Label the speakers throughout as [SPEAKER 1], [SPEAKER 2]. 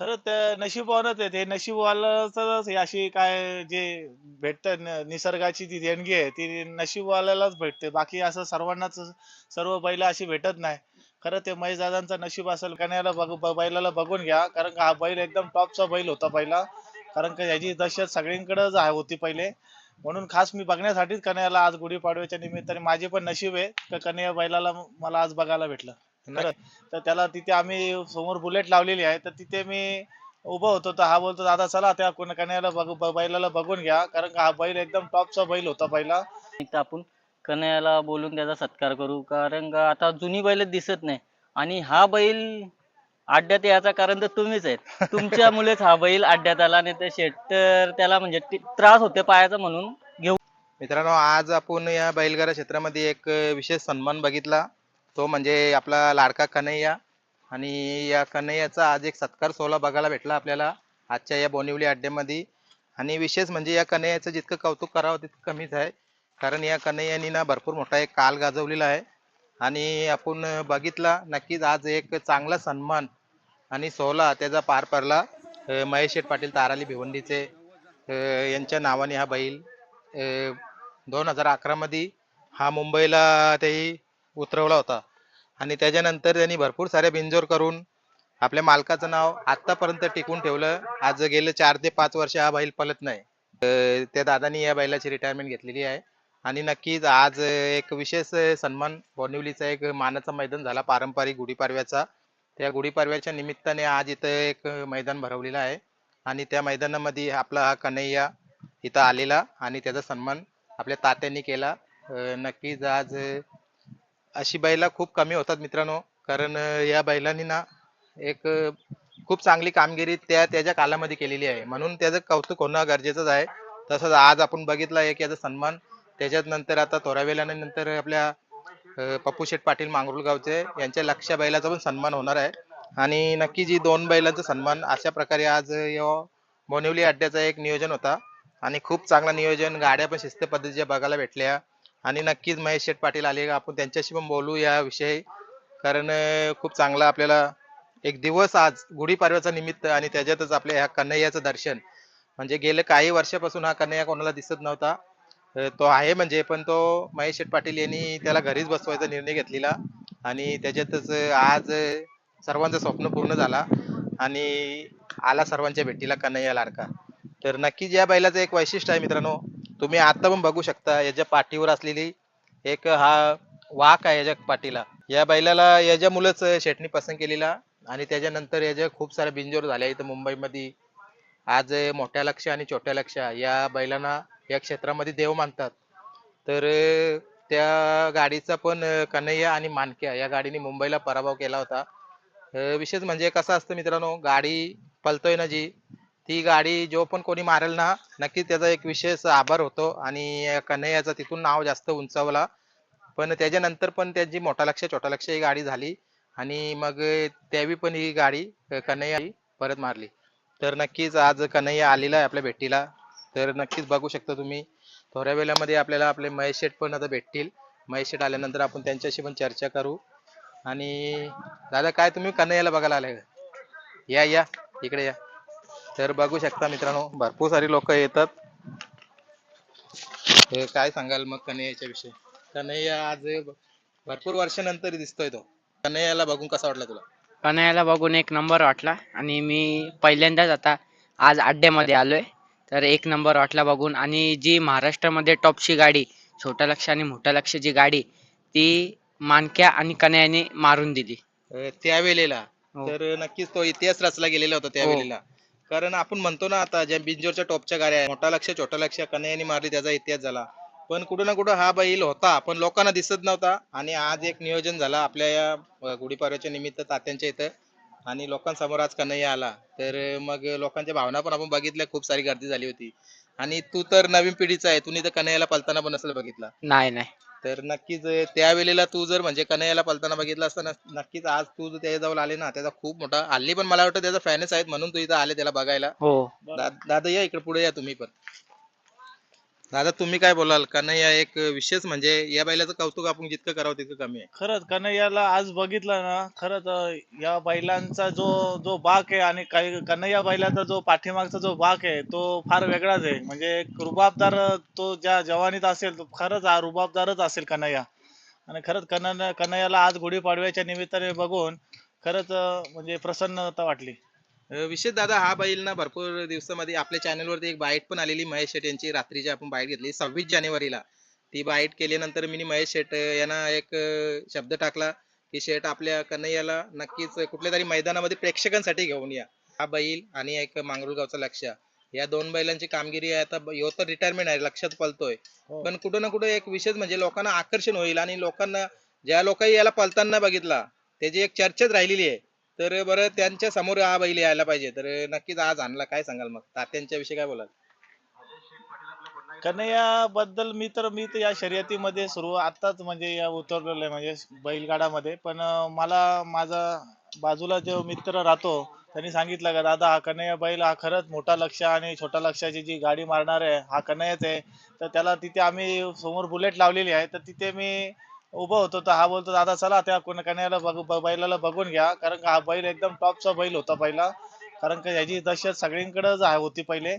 [SPEAKER 1] खरं तर नशीबवानच आहे. ते नशीबवाल्याच अशी काय जे भेटतं निसर्गाची जी देणगी आहे ती नशीबवाल्यालाच भेटते. बाकी असं सर्वांनाच सर्व बैल अशी भेटत नाही. खरं ते महिजादांचा नशीब असेल कन्याला बघ बैलाला बघून घ्या. कारण का हा बैल एकदम टॉपचा बैल होता पहिला. कारण का ह्याची दहशत सगळींकडेच आहे होती पहिले. म्हणून खास मी बघण्यासाठीच कन्याला आज गुढीपाडव्याच्या निमित्ताने माझे पण नशीब आहे का कन्या बैलाला मला आज बघायला भेटलं. तर त्याला तिथे आम्ही समोर बुलेट लावलेली आहे. तर तिथे मी उभं होतो. तर हा बोलतो दादा चला त्या कोण कन्याला बघ ब- बैलाला बघून घ्या. कारण का हा बैल एकदम टॉपचा बैल होता पहिला.
[SPEAKER 2] इथं आपण कन्हैयाला बोलून त्याचा सत्कार करू. कारण का आता जुनी बैल दिसत नाही. आणि हा बैल अड्ड्यात याचा कारण तर तुम्हीच आहेत. तुमच्यामुळेच हा बैल अड्ड्यात आला. नाही तर शेट तर त्याला म्हणजे ती- त्रास होते पायाचा म्हणून घेऊ.
[SPEAKER 3] मित्रांनो आज आपण या बैलगाडा क्षेत्रामध्ये एक अ, विशेष सन्मान बघितला. तो म्हणजे आपला लाडका कन्हैया आणि या कन्हैयाचा आज एक सत्कार सोहळा बघायला भेटला आपल्याला आजच्या या बोनिवली अड्ड्यामध्ये. आणि विशेष म्हणजे या कन्हैयाचं जितकं कौतुक करावं तितकं कमीच आहे. कारण या कन्हैयानी ना भरपूर मोठा एक काल गाजवलेला आहे. आणि आपण बघितला नक्कीच आज एक चांगला सन्मान आणि सोहळा त्याचा पार पडला. महेश शेठ पाटील ताराली भिवंडीचे यांच्या नावाने हा बैल दोन हजार अकरामध्ये हा मुंबईला तेही उतरवला होता. आणि त्याच्यानंतर त्यांनी भरपूर साऱ्या बिनजोर करून आपल्या मालकाचं नाव आतापर्यंत टिकून ठेवलं. आज गेले चार ते पाच वर्ष हा बैल पलत नाही. त्या दादानी या बैलाची रिटायरमेंट घेतलेली आहे. आणि नक्कीच आज एक विशेष सन्मान बोनिवलीचा एक मानाचा मैदान झाला पारंपरिक गुढीपाडव्याचा. त्या गुढीपाडव्याच्या निमित्ताने आज इथं एक मैदान भरवलेलं आहे. आणि त्या मैदानामध्ये आपला हा कन्हैया इथं आलेला आणि त्याचा सन्मान आपल्या तात्यांनी केला. अं, नक्कीच आज अशी बैला खूप कमी होतात मित्रांनो. कारण या बैलांनी ना एक खूप चांगली कामगिरी त्या त्याच्या कालामध्ये केलेली आहे. म्हणून त्याचं कौतुक होणं गरजेचंच आहे. तसंच आज आपण बघितलं एक याचा सन्मान त्याच्यात नंतर आता थोड्या नंतर आपल्या पप्पू शेठ पाटील मांगरुळगावचे यांच्या लक्ष बैलाचा पण सन्मान होणार आहे. आणि नक्की जी दोन बैलांचा सन्मान अशा प्रकारे आज या बोनिवली अड्ड्याचा एक नियोजन होता. आणि खूप चांगला नियोजन गाड्या पण शिस्त पद्धतीच्या बघायला भेटल्या. आणि नक्कीच महेश शेठ पाटील आले. आपण त्यांच्याशी पण बोलू या विषयी. कारण खूप चांगला आपल्याला एक दिवस आज गुढीपाडव्याचा निमित्त आणि त्याच्यातच आपल्या ह्या कन्हैयाचं दर्शन. म्हणजे गेले काही वर्षापासून हा कन्हैया कोणाला दिसत नव्हता. तो आहे म्हणजे पण तो महेश शेठ पाटील यांनी त्याला घरीच बसवायचा निर्णय घेतलेला. आणि त्याच्यातच आज सर्वांचं स्वप्न पूर्ण झाला. आणि आला सर्वांच्या भेटीला कन्हैया लाडका. तर नक्कीच या बैलाचं एक वैशिष्ट्य आहे मित्रांनो तुम्ही आता पण बघू शकता याच्या पाठीवर असलेली एक हा वाक आहे याच्या पाठीला. या बैलाला याच्या मुलंच शेटणी पसंत केलेला आणि त्याच्यानंतर याच्या खूप साऱ्या बिंजोर झाल्या इथं मुंबईमध्ये आज मोठ्या लक्ष आणि छोट्या लक्ष या बैलांना या क्षेत्रामध्ये देव मानतात. तर त्या गाडीचा पण कन्हैया आणि मानक्या या गाडीने मुंबईला पराभव केला होता. विशेष म्हणजे कसं असतं मित्रांनो गाडी पलतोय ना जी ती गाडी जो पण कोणी मारेल ना नक्कीच त्याचा एक विशेष आभार होतो. आणि कन्हैयाचं तिथून नाव जास्त उंचावला. पण त्याच्यानंतर पण त्याची मोठा लक्ष छोटा लक्ष ही गाडी झाली. आणि मग त्यावेळी पण ही गाडी कन्हैया परत मारली. तर नक्कीच आज कन्हैया आलेला आहे आपल्या भेटीला. तर नक्कीच बघू शकता तुम्ही. थोड्या वेळामध्ये आपल्याला आपले महेश शेठ पण आता भेटतील. महेश शेठ आल्यानंतर आपण त्यांच्याशी पण चर्चा करू. आणि दादा काय तुम्ही कन्हैयाला बघायला आले? या या. इकडे या. तर बघू शकता मित्रांनो भरपूर सारी लोक येतात. हे काय सांगाल मग कन्हैयाच्या विषयी? कन्हैया आज भरपूर वर्षानंतर दिसतोय तो. कन्हैयाला बघून कसा वाटला तुला?
[SPEAKER 4] कन्हैयाला बघून एक नंबर वाटला आणि मी पहिल्यांदाच आता आज अड्ड्यामध्ये आलोय. तर एक नंबर वाटला बघून आणि जी महाराष्ट्रामध्ये टॉपची गाडी छोट्या लक्ष आणि मोठ्या लक्ष जी गाडी ती मानक्या आणि कन्हैयाने मारून दिली.
[SPEAKER 3] अं, त्यावेळेला.
[SPEAKER 4] हो.
[SPEAKER 3] तर नक्कीच तो इतिहास रचला गेलेला होता त्यावेळेला. कारण आपण म्हणतो ना आता ज्या बिंजोरच्या टॉपच्या गाड्या आहे मोठा लक्ष छोटा लक्ष कन्हैयाने मारली त्याचा इतिहास झाला. पण कुठं ना कुठं हा बैल होता पण लोकांना दिसत नव्हता. आणि आज एक नियोजन झाला आपल्या या गुढीपाड्याच्या गुढीपाडव्याच्या निमित्त तात्यांच्या इथं. आणि लोकांसमोर आज कन्हैया आला. तर मग लोकांच्या भावना पण आपण बघितल्या खूप सारी गर्दी झाली होती. आणि तू तर नवीन पिढीचा आहे तुम्ही तर कन्हैयाला पलताना पण नसेल बघितला.
[SPEAKER 4] नाही नाही.
[SPEAKER 3] तर नक्कीच अं, त्यावेळेला तू जर म्हणजे कन्हैयाला पलताना बघितलं असतं ना नक्कीच आज तू जर त्याच्याजवळ आले ना त्याचा खूप मोठा हल्ली पण मला वाटतं त्याचा फॅनच आहेत म्हणून तू इथं आले त्याला बघायला.
[SPEAKER 4] हो.
[SPEAKER 3] दा- दादा या इकडे पुढे या तुम्ही पण. दादा तुम्ही काय बोलाल? कन्हैया एक विशेष म्हणजे या बैलाचं कौतुक आपण जितकं करावं तितकं कमी आहे.
[SPEAKER 1] खरंच कन्हैयाला आज बघितलं ना खरंच या बैलांचा जो जो बाक आहे आणि काही कन्हैया बैलाचा जो पाठीमागचा जो बाक आहे तो फार वेगळाच आहे. म्हणजे एक रुबाबदार तो ज्या जवानीत असेल तो खरंच हा रुबाबदारच असेल कन्हैया. आणि खरंच कन्हैया कन्हैयाला आज गुढीपाडव्याच्या निमित्ताने बघून खरंच म्हणजे प्रसन्नता वाटली.
[SPEAKER 3] विशेष दादा हा बैल ना भरपूर दिवसामध्ये आपल्या चॅनल वरती एक बाईट पण आलेली महेश शेट यांची. रात्रीची आपण बाईट घेतली. सव्वीस जानेवारीला. ती बाईट केल्यानंतर मी महेश शेट यांना एक शब्द टाकला की शेट आपल्या कन्हैयाला नक्कीच कुठल्या तरी मैदानामध्ये प्रेक्षकांसाठी घेऊन या. हा बैल आणि एक मांगरुळगावचा लक्ष. या दोन बैलांची कामगिरी आहे. आता ह्यो तर रिटायरमेंट आहे. लक्षात पलतोय.
[SPEAKER 1] हो.
[SPEAKER 3] पण कुठं ना कुठं एक विशेष म्हणजे लोकांना आकर्षण होईल आणि लोकांना ज्या लोकांनी याला पलताना बघितला त्याची एक चर्चाच राहिलेली आहे. तर बरं त्यांच्यासमोर हा बैल यायला पाहिजे. तर नक्कीच आज आणला. काय सांगाल मग? तात्यांच्या विषयी काय बोलाल?
[SPEAKER 1] कन्हैया बद्दल मी तर मी तर या शर्यतीमध्ये सुरू आताच म्हणजे या उतरलेलो आहे म्हणजे बैलगाडामध्ये. पण मला माझा बाजूला जो मित्र राहतो त्यांनी सांगितलं का दादा हा कन्हैया बैल हा खरंच मोठा लक्ष आणि छोटा लक्षाची जी गाडी मारणार आहे हा कन्हैयाच आहे. तर त्याला तिथे आम्ही समोर बुलेट लावलेली आहे. तर तिथे मी उभं होतो तर हा बोलतो दादा चला त्या कोण बघू ब- बैलाला बघून घ्या. कारण का हा बैल एकदम टॉपचा बैल होता पहिला. कारण का याची दहशत सगळीकडेच होती पहिले.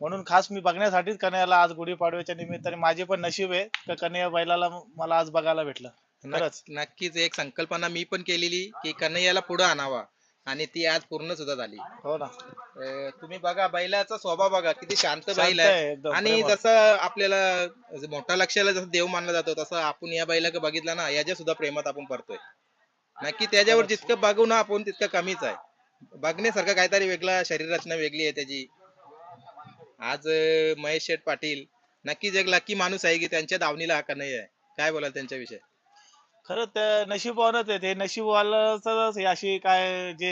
[SPEAKER 1] म्हणून खास मी बघण्यासाठीच कन्हैयाला आज गुढीपाडव्याच्या निमित्ताने माझे पण नशीब आहे का कन्हैया बैलाला मला आज बघायला भेटलं. खरंच.
[SPEAKER 3] नक्कीच एक संकल्पना मी पण केलेली की कन्हैयाला पुढे आणावा. आणि ती आज पूर्ण सुद्धा झाली.
[SPEAKER 1] हो ना.
[SPEAKER 3] अं, तुम्ही बघा बैलाचा स्वभाव बघा किती शांत बैल आहे
[SPEAKER 1] आहे. एकदम
[SPEAKER 3] आणि
[SPEAKER 1] प्रेमळ.
[SPEAKER 3] जसं आपल्याला जसं मोठा लक्षाला जसं देव मानला जातो तसं आपण या बैला बघितला ना याच्या सुद्धा प्रेमात आपण पडतोय. नक्की त्याच्यावर जितकं बघू ना आपण तितकं कमीच आहे. बघण्यासारखं काहीतरी वेगळा शरीर रचना वेगळी आहे त्याची. आज अं, महेश शेठ पाटील नक्कीच एक लकी माणूस आहे की त्यांच्या दावणीला हा कन्हैया आहे. काय बोलाल त्यांच्याविषयी?
[SPEAKER 1] खरं ते नशीबवानच आहे. ते नशीबवाल्याच अशी काय जे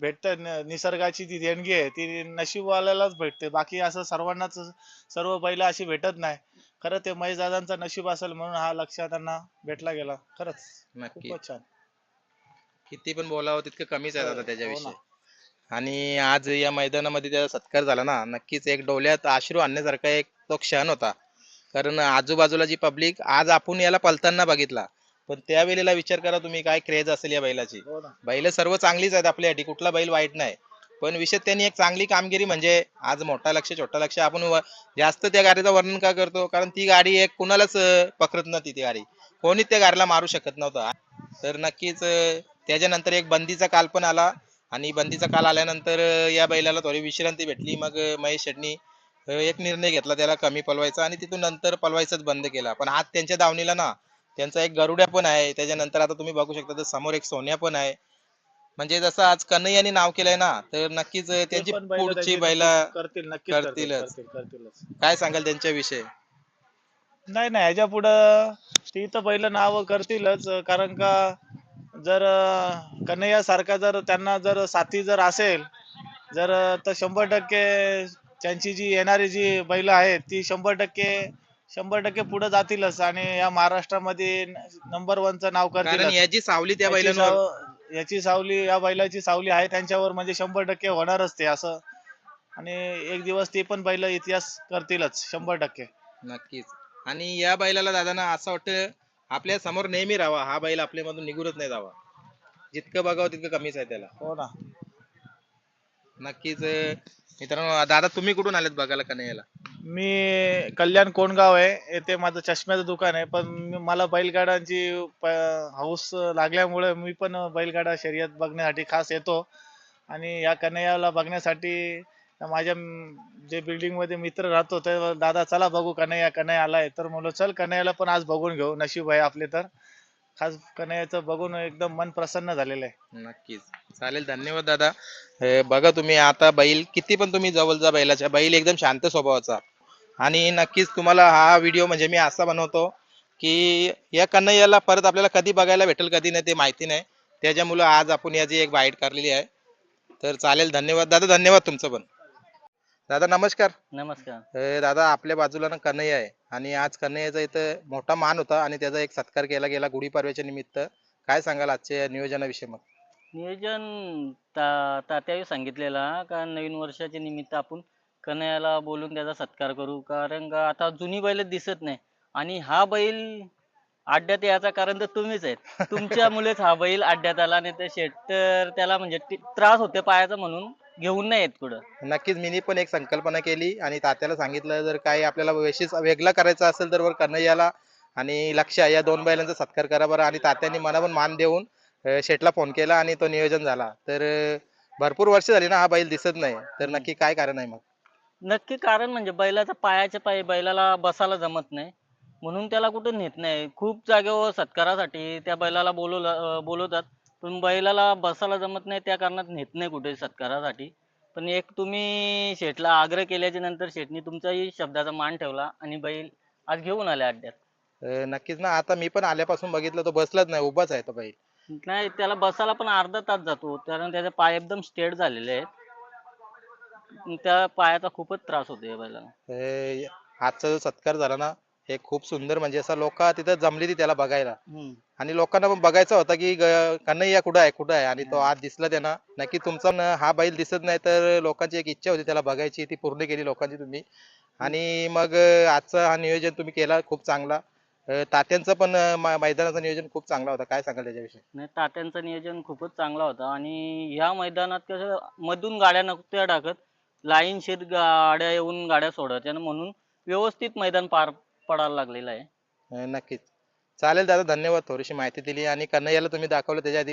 [SPEAKER 1] भेटत निसर्गाची जी देणगी आहे ती नशीबवाल्यालाच भेटते. बाकी असं सर्वांनाच सर्व बैल अशी भेटत नाही. खरं ते महेश दादांचा नशीब असेल म्हणून हा लक्ष त्यांना भेटला गेला. खरंच
[SPEAKER 3] नक्की.
[SPEAKER 1] खूपच छान.
[SPEAKER 3] किती पण बोलावं तितकं कमीच आहे
[SPEAKER 1] हो,
[SPEAKER 3] आता
[SPEAKER 1] हो
[SPEAKER 3] त्याच्याविषयी
[SPEAKER 1] ना.
[SPEAKER 3] आणि आज या मैदानामध्ये त्याचा सत्कार झाला ना नक्कीच एक डोल्यात अश्रू आणण्यासारखा एक तो क्षण होता. कारण आजूबाजूला जी पब्लिक आज आपण याला पलताना बघितला. पण त्यावेळेला विचार करा तुम्ही काय क्रेज असेल या बैलाची.
[SPEAKER 1] हो
[SPEAKER 3] बैल सर्व चांगलीच आहेत आपल्यासाठी कुठला बैल वाईट नाही. पण विशेष त्यांनी एक चांगली कामगिरी म्हणजे आज मोठा लक्ष छोटा लक्ष आपण जास्त त्या गाडीचं वर्णन का करतो? कारण ती गाडी एक कुणालाच पकडत नव्हती ती गाडी. कोणीच त्या गाडीला मारू शकत नव्हतं. तर नक्कीच त्याच्यानंतर एक बंदीचा काल पण आला आणि बंदीचा काल आल्यानंतर या बैलाला थोडी विश्रांती भेटली. मग महेश शेटणी एक निर्णय घेतला त्याला कमी पलवायचा आणि तिथून नंतर पलवायचंच बंद केला. पण आज त्यांच्या दावणीला ना त्यांचा एक गरुड्या पण आहे. त्याच्यानंतर आता तुम्ही बघू शकता तर समोर एक सोन्या पण आहे. म्हणजे जसं आज कन्हैयाने नाव केलंय ना तर नक्कीच त्यांची पुढची बैला
[SPEAKER 1] करतील
[SPEAKER 3] करतीलच.
[SPEAKER 1] करतील करतीलच.
[SPEAKER 3] काय सांगाल त्यांच्याविषयी?
[SPEAKER 1] नाही नाही ह्याच्या पुढं ती तर पहिलं नाव करतीलच कारण का जर कन्हैया सारखा जर त्यांना जर साथी जर असेल जर तर शंभर टक्के त्यांची जी येणारी जी बैल आहेत ती शंभर टक्के शंभर टक्के पुढे जातीलच आणि या महाराष्ट्रामध्ये नंबर वनचं नाव
[SPEAKER 3] कारण
[SPEAKER 1] करतील
[SPEAKER 3] याची सावली त्या बैलांवर.
[SPEAKER 1] याची सावली या बैलाची सावली आहे त्यांच्यावर म्हणजे शंभर टक्के होणारच ते असं. आणि एक दिवस ते पण बैल इतिहास करतीलच शंभर टक्के.
[SPEAKER 3] नक्कीच. आणि या बैलाला दादांना असं वाटतं आपल्यासमोर नेहमी राहावा. हा बैल आपल्यामधून निघूनच नाही जावा. जितकं बघावं तितकं कमीच आहे त्याला.
[SPEAKER 1] हो ना.
[SPEAKER 3] नक्कीच अं, मित्रांनो दादा तुम्ही कुठून आलेत बघायला कन्हैयाला
[SPEAKER 1] मी कल्याण कोणगाव आहे. येथे माझं चष्म्याचं दुकान आहे. पण मी- मला बैलगाड्यांची प- हौस लागल्यामुळे मी पण बैलगाडा शर्यत बघण्यासाठी खास येतो. आणि या कन्हैयाला बघण्यासाठी माझ्या म- जे बिल्डिंगमध्ये मित्र राहतो ते दादा चला बघू कन्हैया कन्हैया आलाय. तर म्हणलं चल कन्हैयाला पण आज बघून घेऊ. नशीब आहे आपले तर. खास कन्हैयाचं बघून एकदम मन प्रसन्न झालेलं आहे.
[SPEAKER 3] नक्कीच. चालेल धन्यवाद दादा. हे बघा तुम्ही आता बैल किती पण तुम्ही जवळ जा बैलाच्या बैल एकदम शांत स्वभावाचा. आणि नक्कीच तुम्हाला हा व्हिडिओ म्हणजे मी असा बनवतो की या कन्हैयाला परत आपल्याला कधी बघायला भेटेल कधी नाही ते माहिती नाही. त्याच्यामुळं आज आपण याची एक बाईट काढलेली आहे. तर चालेल धन्यवाद. दादा धन्यवाद तुमचं पण. दादा नमस्कार.
[SPEAKER 2] नमस्कार.
[SPEAKER 3] अं, दादा आपल्या बाजूला ना कन्हैया आहे. आणि आज कन्हैयाचा इथं मोठा मान होता आणि त्याचा एक सत्कार केला गेला गुढीपाडव्याच्या निमित्त. काय सांगाल आजच्या नियोजनाविषयी मग?
[SPEAKER 2] नियोजन ता तात्याही सांगितलेला का नवीन वर्षाच्या निमित्त आपण कन्हैयाला बोलून त्याचा सत्कार करू. कारण का आता जुनी बैल दिसत नाही. आणि हा बैल अड्ड्यात यायचा कारण तर तुम्हीच आहेत. तुमच्यामुळेच हा बैल अड्ड्यात आला नाही तर शेट तर त्याला म्हणजे ती- त्रास होते पायाचा म्हणून. घेऊन नाही येत कुठं.
[SPEAKER 3] नक्कीच मिनी पण एक संकल्पना केली आणि तात्याला सांगितलं जर काही आपल्याला विशेष वेगळा करायचा असेल तर वर कन्हैयाला आणि लक्ष या दोन बैलांचा सत्कार करा बरं. आणि तात्यांनी मला पण मान देऊन अं, शेठला फोन केला आणि तो नियोजन झाला. तर अं, भरपूर वर्ष झाली ना हा बैल दिसत नाही. तर नक्की काय कारण आहे मग?
[SPEAKER 2] नक्की कारण म्हणजे बैलाचा पायाच्या पायी बैलाला बसायला जमत नाही. म्हणून त्याला कुठं नेत नाही. खूप जागेवर सत्कारासाठी त्या बैलाला बोलवलं अं, बोलवतात. पण बैलाला बसायला जमत नाही त्या कारणात नेत नाही कुठे सत्कारासाठी. पण एक तुम्ही शेठला आग्रह केल्याच्यानंतर शेठनी तुमचाही शब्दाचा मान ठेवला आणि बैल आज घेऊन आले अड्ड्यात.
[SPEAKER 3] अं, नक्कीच ना. आता मी पण आल्यापासून बघितलं तो बसलाच नाही उभाच आहे तो बैल.
[SPEAKER 2] नाही त्याला बसायला पण अर्धा तास जातो कारण त्याचे पाय एकदम स्ट्रेट झालेले आहेत. त्या पायाचा खूपच त्रास होतो या बैलाला.
[SPEAKER 3] अं, आजचा जो सत्कार झाला ना हे खूप सुंदर म्हणजे असं लोक तिथं जमली ती त्याला बघायला. आणि लोकांना पण बघायचं होतं की ग- कन्हैया कुठं आहे कुठं आहे? आणि तो आज दिसला त्यांना. नक्की तुमचा न हा बैल दिसत नाही तर लोकांची एक इच्छा होती त्याला बघायची ती पूर्ण केली लोकांची तुम्ही. आणि मग अं, आजचा हा नियोजन तुम्ही केला खूप चांगला. अं, तात्यांचं पण अं, मै- मैदानाचं नियोजन खूप चांगला होता. काय सांगाल त्याच्याविषयी?
[SPEAKER 2] नाही तात्यांचं नियोजन खूपच चांगला होता. आणि ह्या मैदानात कसं मधून गाड्या नव्हत्या टाकत लाईन शेत गाड्या येऊन गाड्या सोडायच्या आणि म्हणून व्यवस्थित मैदान पार पडायला लागलेला आहे.
[SPEAKER 3] अं, नक्कीच. चालेल दादा धन्यवाद थोडीशी माहिती दिली आणि कन्हैयाला तुम्ही दाखवलं त्याच्या आधी